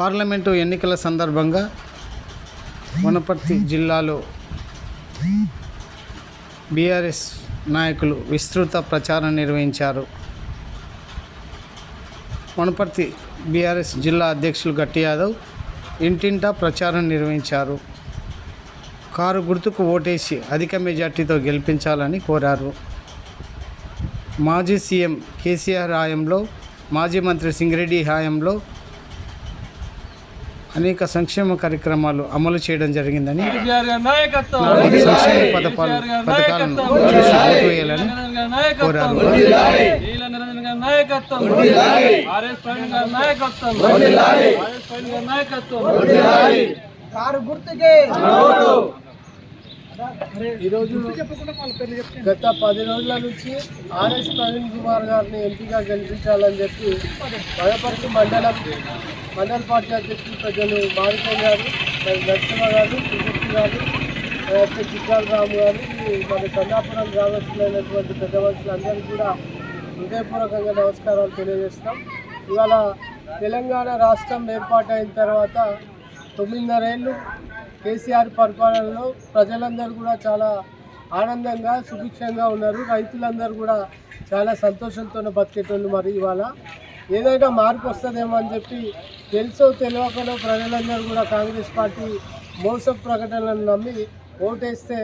Parliament ఎన్నికల సందర్భంగా వనపర్తి జిల్లాలో బీఆర్ఎస్ నాయకులు విస్తృత ప్రచారం నిర్వహించారు. వనపర్తి బీఆర్ఎస్ జిల్లా అధ్యక్షులు గట్టి యాదవ్ ఇంటింటా ప్రచారం నిర్వహించారు. కారు గుర్తుకు ఓటేసి అధిక మెజార్టీతో గెలిపించాలని కోరారు. మాజీ సీఎం కేసీఆర్ హాయంలో మాజీ మంత్రి సింగిరెడ్డి హాయంలో అనేక సంక్షేమ కార్యక్రమాలు అమలు చేయడం జరిగిందని నాయకత్వం సంక్షేమ పథకాలు పథకాలను నాయకత్వం నాయకత్వం కోరారు. నాయకత్వం ఈరోజు గత పది రోజుల నుంచి ఆర్ఎస్ ప్రవీణ్ కుమార్ గారిని ఎంపీగా గెలిపించాలని చెప్పి వనపర్తి మండలం మండల పార్టీ అధ్యక్షులు ప్రజలు మారికో గారు మరి నరసింహ గారు సుజక్తి గారు తర్వాత చిత్రాల రాము గారు మన చందాపురం గ్రామస్తులైనటువంటి పెద్ద మనుషులందరికీ కూడా హృదయపూర్వకంగా నమస్కారాలు తెలియజేస్తాం ఇవాళ తెలంగాణ రాష్ట్రం ఏర్పాటైన తర్వాత తొమ్మిదిన్నరేళ్ళు కేసీఆర్ పరిపాలనలో ప్రజలందరూ కూడా చాలా ఆనందంగా సుభిక్షంగా ఉన్నారు. రైతులందరూ కూడా చాలా సంతోషంతో బతికేటోళ్ళు మరి ఇవాళ. ఏదైనా మార్పు వస్తుందేమో అని చెప్పి తెలుసో తెలియకనో ప్రజలందరూ కూడా కాంగ్రెస్ పార్టీ మోసం ప్రకటనలను నమ్మి ఓటేస్తే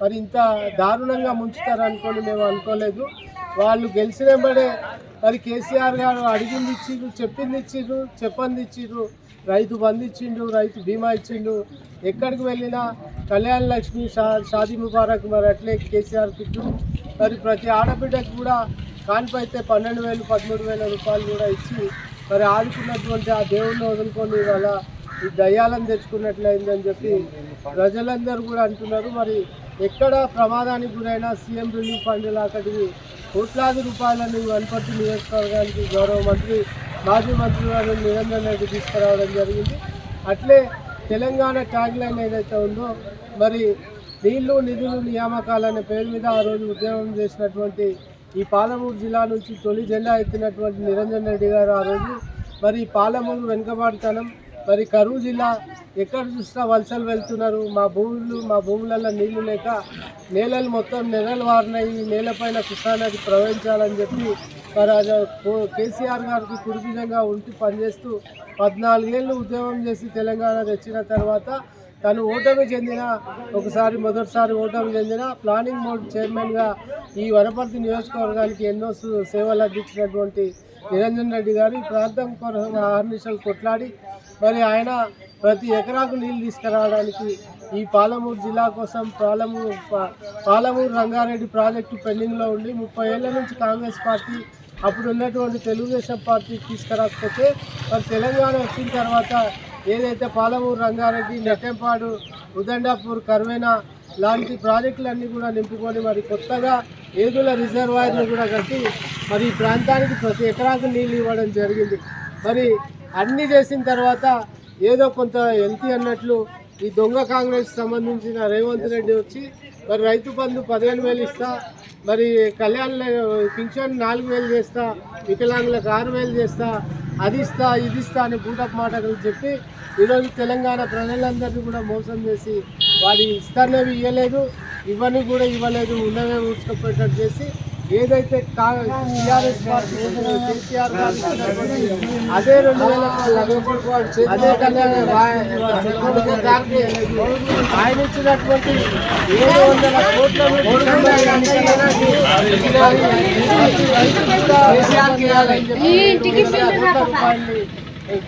మరి ఇంత దారుణంగా ముంచుతారనుకోని మేము అనుకోలేదు. వాళ్ళు గెలిచినబడే మరి కేసీఆర్ గారు అడిగింది ఇచ్చిండ్రు చెప్పింది ఇచ్చిండ్రు చెప్పంది ఇచ్చిండ్రు. రైతు బంధు ఇచ్చిండు రైతు బీమా ఇచ్చిండు. ఎక్కడికి వెళ్ళినా కళ్యాణ లక్ష్మి షా షాదీ ముబారక్ మరి అట్లే కేసీఆర్ కిట్టు మరి ప్రతి ఆడబిడ్డకు కూడా కాన్పు అయితే పన్నెండు వేలు పదమూడు వేల రూపాయలు కూడా ఇచ్చి మరి ఆదుకున్నటువంటి ఆ దేవుణ్ణి వదులుకొని వల్ల ఈ దయ్యాలను తెచ్చుకున్నట్లయిందని చెప్పి ప్రజలందరూ కూడా అంటున్నారు. మరి ఎక్కడ ప్రమాదానికి గురైనా సీఎం రిలీఫ్ ఫండ్ లాంటివి కోట్లాది రూపాయలని వనపర్తి నియోజకవర్గానికి గౌరవ మంత్రి మాజీ మంత్రి గారు నిరంజన్ రెడ్డి తీసుకురావడం జరిగింది. అట్లే తెలంగాణ ట్యాగ్ లైన్ ఏదైతే ఉందో మరి నీళ్ళు నిధులు నియామకాలు అనే పేరు మీద ఆ రోజు ఉద్యమం చేసినటువంటి ఈ పాలమూరు జిల్లా నుంచి తొలి జెండా ఎత్తినటువంటి నిరంజన్ రెడ్డి గారు ఆ రోజు. మరి పాలమూరు వెనుకబాటుతనం మరి కరువు జిల్లా ఎక్కడ చూసినా వలసలు వెళ్తున్నారు. మా భూములు మా భూములలో నీళ్ళు లేక నేలలు మొత్తం నెలలు వారినాయి ఈ నేలపైన కృష్ణానది ప్రవహించాలని చెప్పి మరి అది కో- కేసీఆర్ గారికి కుడిపిజంగా ఉంటూ పనిచేస్తూ పద్నాలుగేళ్ళు ఉద్యమం చేసి తెలంగాణ తెచ్చిన తర్వాత తను ఓటమి చెందిన ఒకసారి మొదటిసారి ఓటమి చెందిన ప్లానింగ్ బోర్డు చైర్మన్గా ఈ వనపర్తి నియోజకవర్గానికి ఎన్నో సు- సేవలు అందించినటువంటి నిరంజన్ రెడ్డి గారు ఈ ప్రాంతం కోసం ఆర్నిషలు కొట్లాడి మరి ఆయన ప్రతి ఎకరాకు నీళ్ళు తీసుకురావడానికి ఈ పాలమూరు జిల్లా కోసం పాలమూరు పాలమూరు రంగారెడ్డి ప్రాజెక్టు పెండింగ్లో ఉండి ముప్పై ఏళ్ళ నుంచి కాంగ్రెస్ పార్టీ అప్పుడు ఉన్నటువంటి తెలుగుదేశం పార్టీ తీసుకురాకపోతే మరి తెలంగాణ వచ్చిన తర్వాత ఏదైతే పాలమూరు రంగారెడ్డి నెట్టెంపాడు ఉదండాపూర్ కర్వేనా లాంటి ప్రాజెక్టులన్నీ కూడా నింపుకొని మరి కొత్తగా ఏదుల రిజర్వాయర్ను కూడా కట్టి మరి ఈ ప్రాంతానికి ప్రతి ఎకరాకు నీళ్ళు ఇవ్వడం జరిగింది. మరి అన్నీ చేసిన తర్వాత ఏదో కొంత వెళ్తీ అన్నట్లు ఈ దొంగ కాంగ్రెస్ సంబంధించిన రేవంత్ రెడ్డి వచ్చి మరి రైతు బంధు పదిహేను వేలు ఇస్తా మరి కళ్యాణ్ పింఛన్ నాలుగు వేలు చేస్తా వికలాంగులకు ఆరు వేలు చేస్తా అది ఇస్తా ఇది ఇస్తా అని బూటప్ మాటలు చెప్పి ఈరోజు తెలంగాణ ప్రజలందరినీ కూడా మోసం చేసి వాడి ఇస్తానేవి ఇవ్వలేదు ఇవన్నీ కూడా ఇవ్వలేదు ఉన్నవే ఊడ్చుకోపోయేటట్టు చేసి ఏదైతే టీఆర్ఎస్ పార్టీ కేసీఆర్ అదే రెండు వేల అదే ఆయన ఇచ్చినటువంటి ఏడు వందల కోట్ల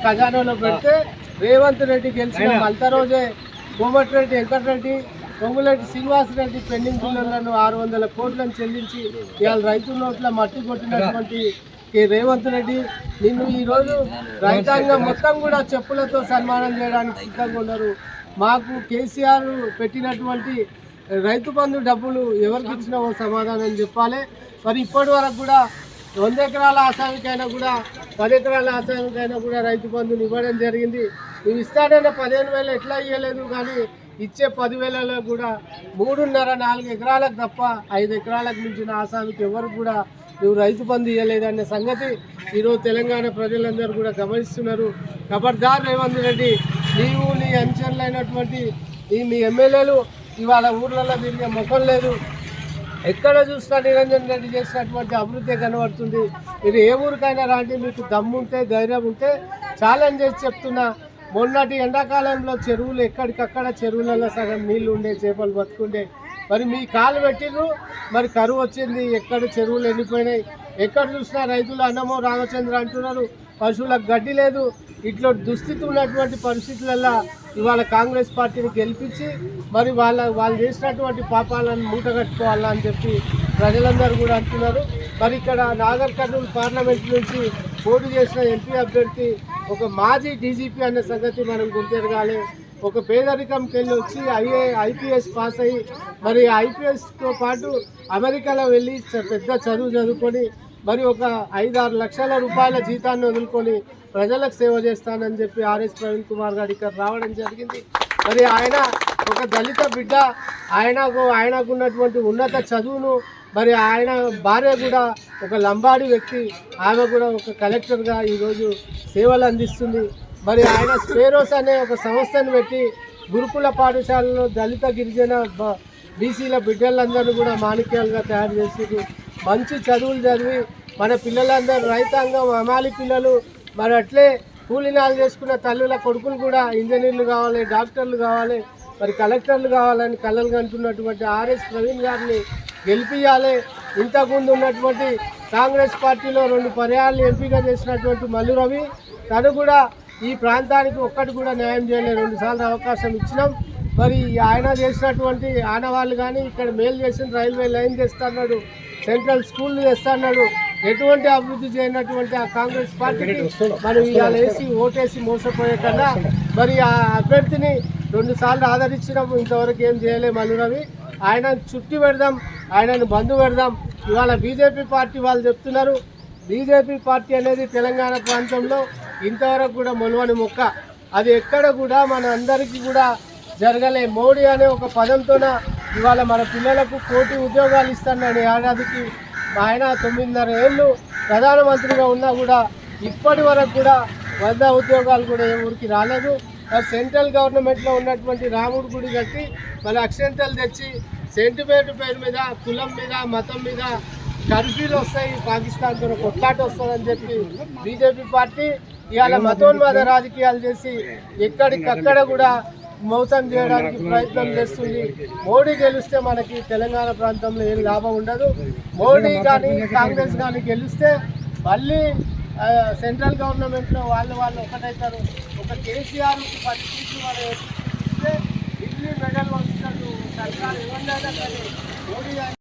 ఖజానాలో పెడితే రేవంత్ రెడ్డి గెలిచిన మల్తా రోజే కోమటిరెడ్డి వెంకటరెడ్డి పొంగులెడ్డి శ్రీనివాసరెడ్డి పెండింగ్ బిల్లులను ఆరు వందల కోట్లను చెల్లించి ఇవాళ రైతు నోట్ల మట్టి కొట్టినటువంటి కే. రేవంత్ రెడ్డి నిన్ను ఈరోజు రైతాంగం మొత్తం కూడా చెప్పులతో సన్మానం చేయడానికి సిద్ధంగా ఉన్నారు. మాకు కేసీఆర్ పెట్టినటువంటి రైతు బంధు డబ్బులు ఎవరికి ఇచ్చినావో సమాధానం చెప్పాలి. మరి ఇప్పటి వరకు కూడా వంద ఎకరాల ఆసామికైనా కూడా పది ఎకరాల ఆసామికైనా కూడా రైతు బంధుని ఇవ్వడం జరిగింది. నువ్వు ఇస్తాడన్న పదిహేను వేలు ఎట్లా ఇవ్వలేదు కానీ ఇచ్చే పదివేలలో కూడా మూడున్నర నాలుగు ఎకరాలకు తప్ప ఐదు ఎకరాలకు మించిన ఆసామికి ఎవరు కూడా నువ్వు రైతు బంధు ఇవ్వలేదనే సంగతి ఈరోజు తెలంగాణ ప్రజలందరూ కూడా గమనిస్తున్నారు. ఖబర్దార్ రేవంత్ రెడ్డి నీవు నీ అంచనలైనటువంటి ఈ మీ ఎమ్మెల్యేలు ఇవాళ ఊర్లలో తిరిగే ముఖం లేదు. ఎక్కడ చూసినా నిరంజన్ రెడ్డి చేసినటువంటి అభివృద్ధి కనబడుతుంది. మీరు ఏ ఊరికైనా రాండి మీకు దమ్ముంటే ధైర్యం ఉంటే ఛాలెంజ్ చేసి చెప్తున్నా. మొన్నటి ఎండాకాలంలో చెరువులు ఎక్కడికక్కడ చెరువులలో సగం నీళ్ళు ఉండే చేపలు బతుకుండే. మరి మీ కాలు పెట్టిర్రు? మరి కరువు వచ్చింది ఎక్కడ చెరువులు ఎండిపోయినాయి? ఎక్కడ చూసినా రైతులు అన్నమో రామచంద్ర అంటున్నారు పశువులకు గడ్డి లేదు. ఇట్లా దుస్థితి ఉన్నటువంటి పరిస్థితులలో ఇవాళ కాంగ్రెస్ పార్టీని గెలిపించి మరి వాళ్ళ వాళ్ళు చేసినటువంటి పాపాలను మూట అని చెప్పి ప్రజలందరూ కూడా అంటున్నారు. మరి ఇక్కడ నాగర్ కర్నూలు పార్లమెంట్ నుంచి పోటీ చేసిన ఎంపీ అభ్యర్థి ఒక మాజీ డీజీపీ అనే సంగతి మనం గుర్తెరగాలి. ఒక పేదరికంకి వెళ్ళి వచ్చి ఐఏ ఐపీఎస్ పాస్ అయ్యి మరి ఐపీఎస్తో పాటు అమెరికాలో వెళ్ళి చ- పెద్ద చదువు చదువుకొని మరి ఒక ఐదారు లక్షల రూపాయల జీతాన్ని వదులుకొని ప్రజలకు సేవ చేస్తానని చెప్పి ఆర్ఎస్ ప్రవీణ్ కుమార్ గారు ఇక్కడ రావడం జరిగింది. మరి ఆయన ఒక దళిత బిడ్డ ఆయనకు ఆయనకు ఉన్నటువంటి ఉన్నత చదువును మరి ఆయన భార్య కూడా ఒక లంబాడి వ్యక్తి. ఆమె కూడా ఒక కలెక్టర్గా ఈరోజు సేవలు అందిస్తుంది. మరి ఆయన స్పేరోస్ అనే ఒక సంస్థను పెట్టి గురుకుల పాఠశాలలో దళిత గిరిజన బీసీల బిడ్డలందరూ కూడా మాణిక్యాలుగా తయారు చేసి మంచి చదువులు చదివి మన పిల్లలందరూ రైతాంగం అమాలి పిల్లలు మరి అట్లే కూలినాలు చేసుకున్న తల్లుల కొడుకులు కూడా ఇంజనీర్లు కావాలి డాక్టర్లు కావాలి మరి కలెక్టర్లు కావాలని కలలు కంటున్నటువంటి ఆర్ఎస్ ప్రవీణ్ గారిని గెలిపియాలి ఇంతకుముందు ఉన్నటువంటి కాంగ్రెస్ పార్టీలో రెండు పర్యాలు ఎంపిక చేసినటువంటి మల్లు రవి తను కూడా ఈ ప్రాంతానికి ఒక్కటి కూడా న్యాయం చేయలేదు రెండు సార్లు అవకాశం ఇచ్చినాం. మరి ఆయన చేసినటువంటి ఆనవాళ్ళు కానీ ఇక్కడ మేలు చేసిన రైల్వే లైన్ చేస్తున్నాడు సెంట్రల్ స్కూల్ చేస్తున్నాడు. ఎటువంటి అభివృద్ధి చేయనటువంటి ఆ కాంగ్రెస్ పార్టీకి మనం ఇవాళ వేసి ఓటేసి మోసపోయే కన్నా మరి ఆ అభ్యర్థిని రెండు సార్లు ఆదరించినాం ఇంతవరకు ఏం చేయలే మల్లు రవి. ఆయన చుట్టి పెడదాం. ఆయనను బంధు పెడదాం. ఇవాళ బీజేపీ పార్టీ వాళ్ళు చెప్తున్నారు. బీజేపీ పార్టీ అనేది తెలంగాణ ప్రాంతంలో ఇంతవరకు కూడా మొలవని మొక్క. అది ఎక్కడ కూడా మన అందరికీ కూడా జరగలే. మోడీ అనే ఒక పదంతోన ఇవాళ మన పిల్లలకు కోటి ఉద్యోగాలు ఇస్తాను ఏడాదికి ఆయన తొమ్మిదిన్నర ఏళ్ళు ప్రధానమంత్రిగా ఉన్నా కూడా ఇప్పటి వరకు కూడా వంద ఉద్యోగాలు కూడా ఏ ఊరికి రాలేదు. సెంట్రల్ గవర్నమెంట్లో ఉన్నటువంటి రాముడు గుడి కట్టి మళ్ళీ అక్షంతలు తెచ్చి సెంటిమెంట్ పేరు మీద కులం మీద మతం మీద కర్ఫ్యూలు వస్తాయి. పాకిస్తాన్తో కొట్లాట వస్తుందని చెప్పి బీజేపీ పార్టీ ఇవాళ మతోన్వాద రాజకీయాలు చేసి ఎక్కడికక్కడ కూడా మోసం చేయడానికి ప్రయత్నం చేస్తుంది. మోడీ గెలిస్తే మనకి తెలంగాణ ప్రాంతంలో ఏం లాభం ఉండదు. మోడీ కానీ కాంగ్రెస్ కానీ గెలిస్తే మళ్ళీ సెంట్రల్ గవర్నమెంట్లో వాళ్ళు వాళ్ళు ఒకటవుతారు ఒక కేసీఆర్ పది సీట్లు వాళ్ళు ఇస్తే ఢిల్లీ మెడల్ వస్తున్నట్టు సర్కారు